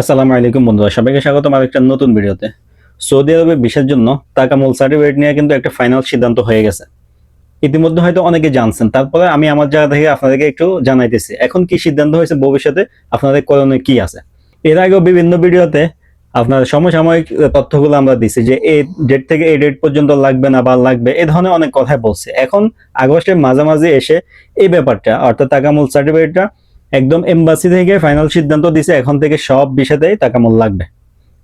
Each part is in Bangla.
আসসালামু আলাইকুম বন্ধুরা, সবাইকে স্বাগতম আর একটা নতুন ভিডিওতে। সৌদি আরবে ভিসার জন্য টাকা মূল সার্টিফিকেট নিয়ে কিন্তু একটা ফাইনাল সিদ্ধান্ত হয়ে গেছে। ইতিমধ্যে হয়তো অনেকে জানছেন তারপরে আমি আমার জায়গা থেকে আপনাদেরকে একটু জানাইতেছি, এখন কি সিদ্ধান্ত হয়েছে ভবিষ্যতে, আপনাদের করণীয় কি আছে? এর আগেও বিভিন্ন ভিডিওতে আপনার সমসাময়িক তথ্যগুলো আমরা দিছি যে এই ডেট থেকে এই ডেট পর্যন্ত লাগবে না বা লাগবে এই ধরনের অনেক কথাই বলছে। এখন আগস্টের মাঝামাঝি এসে এই ব্যাপারটা, অর্থাৎ টাকা মূল সার্টিফিকেটটা একদম এমবাসি থেকে ফাইনাল সিদ্ধান্ত দিছে, এখন থেকে সব বিষয়তেই টাকা মূল লাগবে।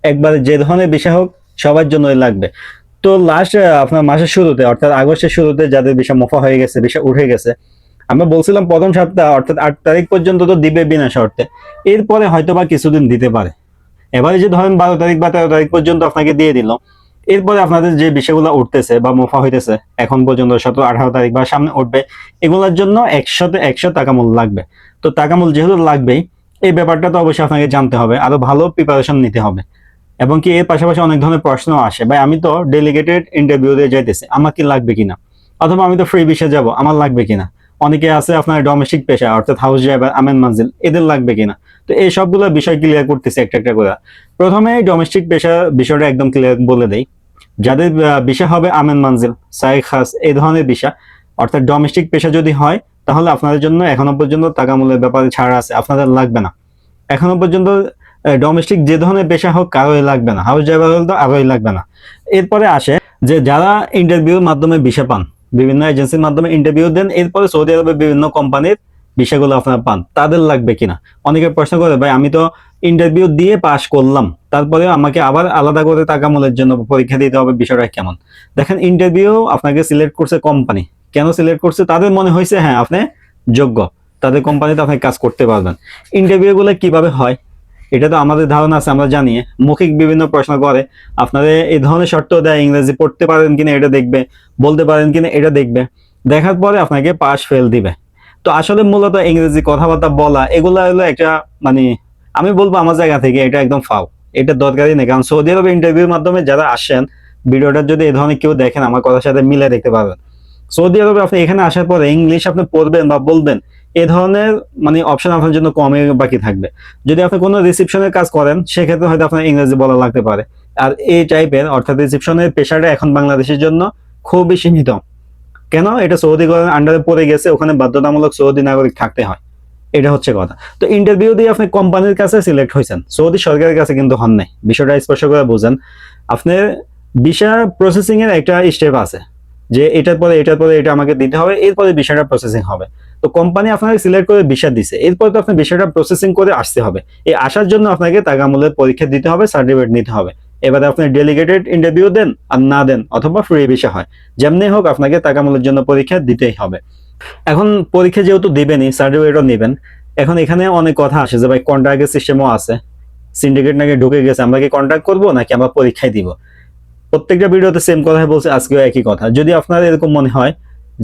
একবার যে ধরনের বিষয় হোক, সবার জন্যই লাগবে। তো লাস্ট আপনার মাসের শুরুতে, অর্থাৎ আগস্টের শুরুতে যাদের বিষয় মফা হয়ে গেছে বিষয় উঠে গেছে, আমরা বলছিলাম প্রথম সপ্তাহ অর্থাৎ আট তারিখ পর্যন্ত তো দিবে বিনা শর্তে। এরপরে হয়তো বা কিছুদিন দিতে পারে। এবারে যে ধরেন বারো তারিখ বা তেরো তারিখ পর্যন্ত আপনাকে দিয়ে দিল এরপরে আপনাদের যে বিষয়গুলো উঠতেছে বা মুফা হইতেছে, এখন পর্যন্ত সতেরো আঠারো তারিখ বা সামনে উঠবে, এগুলোর জন্য একশোতে একশো টাকা মূল লাগবে। তো টাকা মূল যেহেতু লাগবেই, এই ব্যাপারটা তো অবশ্যই আপনাকে জানতে হবে, আরও ভালো প্রিপারেশন নিতে হবে। এবং কি এর পাশাপাশি অনেক ধরনের প্রশ্ন আসে, ভাই আমি তো ডেলিগেটেড ইন্টারভিউ দিয়ে যাইতেছি, আমার কি লাগবে কিনা? অথবা আমি তো ফ্রি বিষে যাব, আমার লাগবে কিনা? অনেকে আছে আপনার ডোমেস্টিক পেশা, অর্থাৎ হাউস ড্রাইভার আমেন মানজিল, এদের লাগবে কিনা? তো এই সবগুলো বিষয় ক্লিয়ার করতেছে একটা একটা করে। প্রথমে ডোমেস্টিক পেশা বিষয়টা একদম ক্লিয়ার বলে দেই। যাদের বিষয় হবে আমেন মানজিল সাই খাস এই ধরনের বিষয় অর্থাৎ ডোমেস্টিক পেশা যদি হয়, তাহলে আপনাদের জন্য এখনও পর্যন্ত টাকা মূল্যের ব্যাপারে ছাড় আছে, আপনাদের লাগবে না। এখনও পর্যন্ত ডোমেস্টিক যে ধরনের পেশা হোক কারোই লাগবে না। হাউস ড্রাইভার হলে তো আরোই লাগবে না। এরপরে আসে যে যারা ইন্টারভিউর মাধ্যমে বিষয় পান, বিভিন্ন এজেন্সির মাধ্যমে ইন্টারভিউ দেন, এরপরে সৌদি আরবে বিভিন্ন কোম্পানির বিষয়গুলো আপনারা পান, তাদের লাগবে কিনা? অনেকে প্রশ্ন করে, ভাই, আমি তো ইন্টারভিউ দিয়ে পাশ করলাম, তারপরে আমাকে আবার আলাদা করে টাকা মূলের জন্য পরীক্ষা দিতে হবে, বিষয়টা কেমন? দেখেন ইন্টারভিউ আপনাকে সিলেক্ট করছে কোম্পানি কেন সিলেক্ট করছে? তাদের মনে হয়েছে হ্যাঁ আপনি যোগ্য, তাদের কোম্পানিতে আপনি কাজ করতে পারবেন। ইন্টারভিউ গুলো কীভাবে হয়? এটা তো আমাদের ধারণা আছে, আমরা জানি। মৌখিক বিভিন্ন প্রশ্ন করে আপনাদের এই ধরনের শর্ত দেয় ইংরেজি পড়তে পারেন কিনা, এটা দেখবে। বলতে পারেন কিনা, এটা দেখবে। দেখার পরে আপনাকে পাস ফেল দিবে। তো আসলে মূলত ইংরেজি কথাবার্তা বলা, এগুলা হলো একটা মানে আমি বলব আমার জায়গা থেকে এটা একদম ফাও। এটা দরকারই নেই, কারণ সৌদি আরবে ইন্টারভিউর মাধ্যমে যারা আসেন, ভিডিওটা যদি এ ধরনের কেউ দেখেন, আমার কথার সাথে মিলে দেখতে পারবেন। সৌদি আরবে আপনি এখানে আসার পরে ইংলিশ আপনি পড়বেন বা বলবেন, এ ধরনের মানে অপশন আপনার জন্য কমে বাকি থাকবে। যদি আপনি কোনো রিসিপশনের কাজ করেন, সেক্ষেত্রে হয়তো আপনার ইংরেজি বলা লাগতে পারে। আর এই টাইপের অর্থাৎ রিসিপশনের পেশাটা এখন বাংলাদেশের জন্য খুবই সীমিত। কেন? এটা সৌদি আন্ডারে পড়ে গেছে, ওখানে বাধ্যতামূলক সৌদি নাগরিক থাকতে হয়। এটা হচ্ছে কথা। তো ইন্টারভিউ দিয়ে আপনি কোম্পানির কাছে সিলেক্ট হয়েছেন। সৌদি সরকারের কাছে কিন্তু হন নাই। বিষয়টা স্পষ্ট করে বোঝেন। আপনার ভিসা প্রসেসিং এর একটা স্টেপ আছে, যে এটার পরে এটার পরে এটা আমাকে দিতে হবে, এরপরে বিষয়টা প্রসেসিং হবে। তো কোম্পানি আপনাকে সিলেক্ট করে ভিসা দিছে। এরপর তো আপনি বিষয়টা প্রসেসিং করে আসতে হবে। এই আসার জন্য আপনাকে টাকা মূল্যের পরীক্ষা দিতে হবে সার্টিফিকেট নিতে হবে। এবারে আপনি ডেলিগেটেড ইন্টারভিউ দেন আর না দেন অথবা ফ্রি ভিসা হয়। যেমনি হোক আপনাকে টাকা মূল্যের জন্য পরীক্ষা দিতেই হবে। এখন পরীক্ষা যেহেতু দিবেনই সার্টিফিকেটও নেবেন। এখন এখানে অনেক কথা আসে যে ভাই কন্ট্রাক্টের সিস্টেমও আছে। সিন্ডিকেট নাকি ঢুকে গেছে, আমরা কি কন্ট্রাক্ট করব নাকি আমরা পরীক্ষায় দিব? প্রত্যেকটা ভিডিওতে সেম কথাই বলছে, আজকেও একই কথা। যদি আপনার এরকম মনে হয়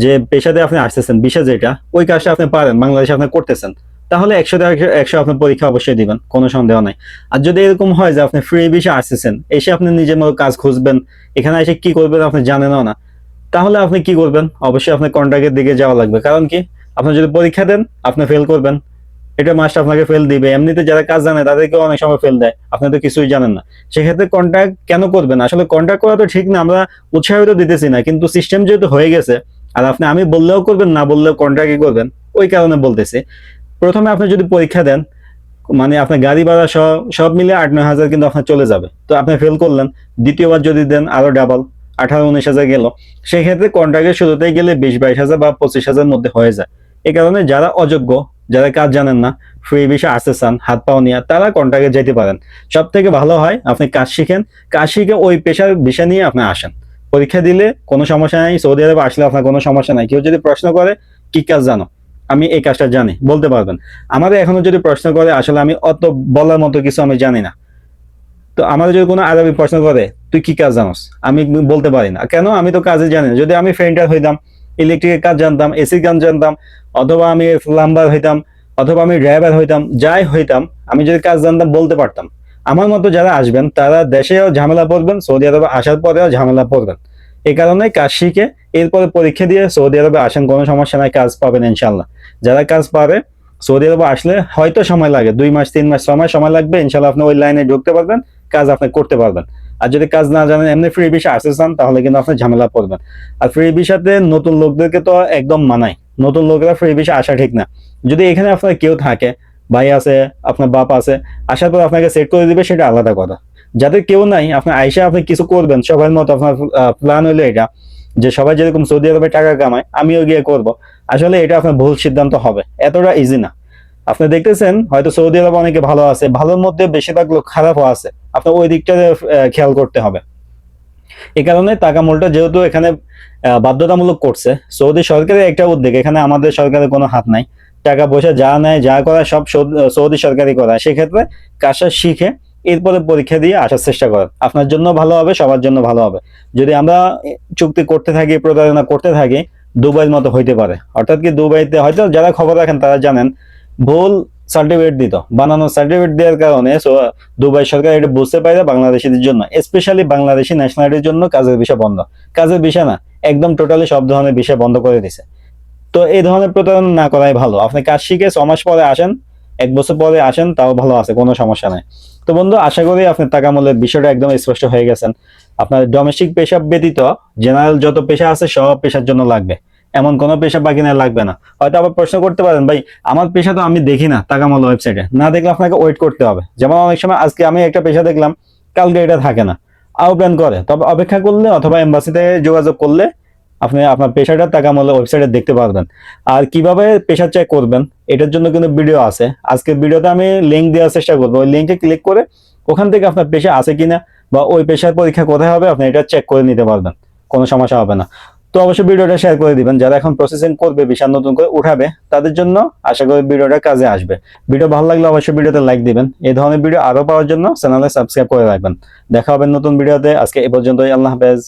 যে পেশাতে আপনি আসতেছেন বিষয় যেটা, ওই কাজটা আপনি পারেন, বাংলাদেশে আপনি করতেছেন। তাহলে একশো একশো আপনি পরীক্ষা অবশ্যই দিবেন, কোনো সন্দেহ নাই। আর যদি এরকম হয় যে আপনি ফ্রি বিষয়ে আসতেছেন, এসে আপনি নিজের মতো কাজ খুঁজবেন, এখানে এসে কি করবেন আপনি জানেনও না, তাহলে আপনি কি করবেন? অবশ্যই আপনার কন্ট্রাক্টের দিকে যাওয়া লাগবে। কারণ কি? আপনি যদি পরীক্ষা দেন, আপনি ফেল করবেন। এটা মাস্ট আপনাকে ফেল দিবে। এমনিতে যারা কাজ জানে তাদেরকে অনেক সময় ফেল দেয়। আপনি তো কিছুই জানেন না। সেক্ষেত্রে কন্ট্রাক্ট কেন করবেন? আসলে কন্ট্রাক্ট করা তো ঠিক না, আমরা উৎসাহিত দিতেছি না। কিন্তু সিস্টেম যেহেতু হয়ে গেছে, আর আপনি আমি বললেও করবেন, না বললেও কন্ট্রাক্টই করবেন, ওই কারণে বলতেছি। প্রথমে আপনি যদি পরীক্ষা দেন মানে আপনার গাড়ি ভাড়া সব সব মিলে আট নয় হাজার কিন্তু আপনার চলে যাবে। তো আপনি ফেল করলেন, দ্বিতীয়বার যদি দেন, আরও ডাবল আঠারো, উনিশ হাজার গেল। সেক্ষেত্রে কন্ট্রাক্টের শুরুতেই গেলে বিশ, বাইশ হাজার বা পঁচিশ হাজার মধ্যে হয়ে যায়। এই কারণে যারা অযোগ্য, যারা কাজ জানেন না ফ্রি বিষয়ে আসতে চান, হাত পাও নিয়ে, তারা কন্ট্রাক্টে যেতে পারেন। সব থেকে ভালো হয়, আপনি কাজ শিখেন। কাজ শিখে ওই পেশার বিষয় নিয়ে আপনি আসেন। পরীক্ষা দিলে কোনো সমস্যা নাই, সৌদি আরবে আসলে আপনার কোনো সমস্যা নাই। কেউ যদি প্রশ্ন করে, কি কাজ জানো? আমি এই কাজটা জানি, বলতে পারবেন। আমাদের এখনও যদি প্রশ্ন করে, আসলে আমি অত বলার মতো কিছু আমি জানি না। তো আমাদের যদি কোনো আরবি প্রশ্ন করে, তুই কি কাজ জানোস? আমি বলতে পারি না। কেন? আমি তো কাজে জানি না। যদি আমি ফ্রেন্টার হইতাম ইলেকট্রিকের কাজ জানতাম এসির কাজ জানতাম, অথবা আমি প্লাম্বার হইতাম, অথবা আমি ড্রাইভার হইতাম, যাই হইতাম, আমি যদি কাজ জানতাম, বলতে পারতাম। আমার মতো যারা আসবেন, তারা দেশেও ঝামেলা পড়বেন সৌদি আরবে আসার পরেও ঝামেলা পড়বেন এই কারণে কাজ শিখে এরপরে পরীক্ষা দিয়ে সৌদি আরবে আসেন, কোনো সমস্যা নাই, কাজ পাবেন ইনশাল্লাহ যারা কাজ পাবে, সৌদি আরবে আসলে হয়তো সময় লাগে, দুই মাস, তিন মাস, ছয় সময় লাগবে ইনশাল্লাহ আপনি ওই লাইনে ঢুকতে পারবেন, কাজ আপনি করতে পারবেন। আর যদি কাজ না জানেন, এমনি ফ্রি ভিসা আসতে চান, তাহলে কিন্তু আপনি ঝামেলা পড়বেন আর ফ্রি ভিসাতে নতুন লোকদেরকে তো একদম মানায়, নতুন লোকেরা ফ্রি ভিসা আসা ঠিক না। যদি এখানে আপনার কেউ থাকে, ভাই আছে, আপনার বাপ আছে, আসার পর আপনাকে সেট করে দিবে, সেটা আলাদা কথা। যাদের কেউ নাই, আপনি আইসা আপনি কিছু করবেন, সবার মতো আপনার প্ল্যান হলো এটা, যে সবাই যেরকম সৌদি আরবে টাকা কামায়, আমিও গিয়ে করব। আসলে এটা আপনার ভুল সিদ্ধান্ত হবে, এতটা ইজি না। আপনি দেখতেছেন, হয়তো সৌদি আরব অনেকে ভালো আছে, ভালোর মধ্যে বেশিরভাগ লোক খারাপও আছে, আপনার ওই দিকটা খেয়াল করতে হবে। এ কারণে টাকা মূলটা যেহেতু এখানে বাধ্যতামূলক করছে, সৌদি সরকারের একটা উদ্যোগ, এখানে আমাদের সরকারের কোনো হাত নাই। টাকা পয়সা যা নেয়, যা করা সব সৌদি সরকারই করা সেক্ষেত্রে কাজটা শিখে এরপরে পরীক্ষা দিয়ে আসার চেষ্টা করেন। আপনার জন্য ভালো হবে, সবার জন্য ভালো হবে। যদি আমরা চুক্তি করতে থাকি, প্রতারণা করতে থাকি, দুবাইয়ের মতো হইতে পারে। অর্থাৎ কি দুবাইতে হয়তো যারা খবর রাখেন, তারা জানেন, ভুল সার্টিফিকেট দিত। বানানো সার্টিফিকেট দেওয়ার কারণে দুবাই সরকার এটা বুঝতে পারে বাংলাদেশিদের জন্য। স্পেশালি বাংলাদেশি ন্যাশনালিটির জন্য কাজের বিষয় বন্ধ। কাজের বিষয় না, একদম টোটালি সব ধরনের বিষয় বন্ধ করে দিছে। তো এই ধরনের প্রতারণা না করাই ভালো। আপনি কাজ শিখে ছ মাস পরে আসেন এক বছর পরে আসেন, তাও ভালো আছে, কোনো সমস্যা নাই। তো বন্ধু, আশা করি আপনার টাকা মূল্যের বিষয়টা একদম স্পষ্ট হয়ে গেছেন। আপনার ডোমেস্টিক পেশা ব্যতীত জেনারেল যত পেশা আছে, সব পেশার জন্য লাগবে। এমন কোনো পেশা বাকি না লাগবে না। হয়তো আবার প্রশ্ন করতে পারেন, ভাই, আমার পেশা তো আমি দেখি না টাকা মূল্য ওয়েবসাইটে না দেখলে আপনাকে ওয়েট করতে হবে। যেমন অনেক সময় আজকে আমি একটা পেশা দেখলাম, কালকে এটা থাকে না। আহ্বান করে। তবে অপেক্ষা করলে অথবা এম্বাসিতে যোগাযোগ করলে আপনি আপনার পেশাটার টাকা মূল্য ওয়েবসাইটে দেখতে পারবেন। আর কীভাবে পেশা চেক করবেন, এটার জন্য কিন্তু ভিডিও আছে। আজকের ভিডিওতে আমি লিঙ্ক দেওয়ার চেষ্টা করব। ওই লিঙ্কে ক্লিক করে ওখান থেকে আপনার পেশা আছে কিনা বা ওই পেশার পরীক্ষা কোথায় হবে, আপনি এটা চেক করে নিতে পারবেন। কোনো সমস্যা হবে না। তো অবশ্যই ভিডিওটা শেয়ার করে দিবেন। যারা এখন প্রসেসিং করবে বিশাল নতুন করে উঠাবে, তাদের জন্য আশা করি ভিডিওটা কাজে আসবে। ভিডিও ভালো লাগলে অবশ্যই ভিডিওতে লাইক দিবেন। এই ধরনের ভিডিও আরও পাওয়ার জন্য চ্যানেলে সাবস্ক্রাইব করে রাখবেন। দেখা হবে নতুন ভিডিওতে আজকে এ পর্যন্তই। আল্লাহ হাফেজ।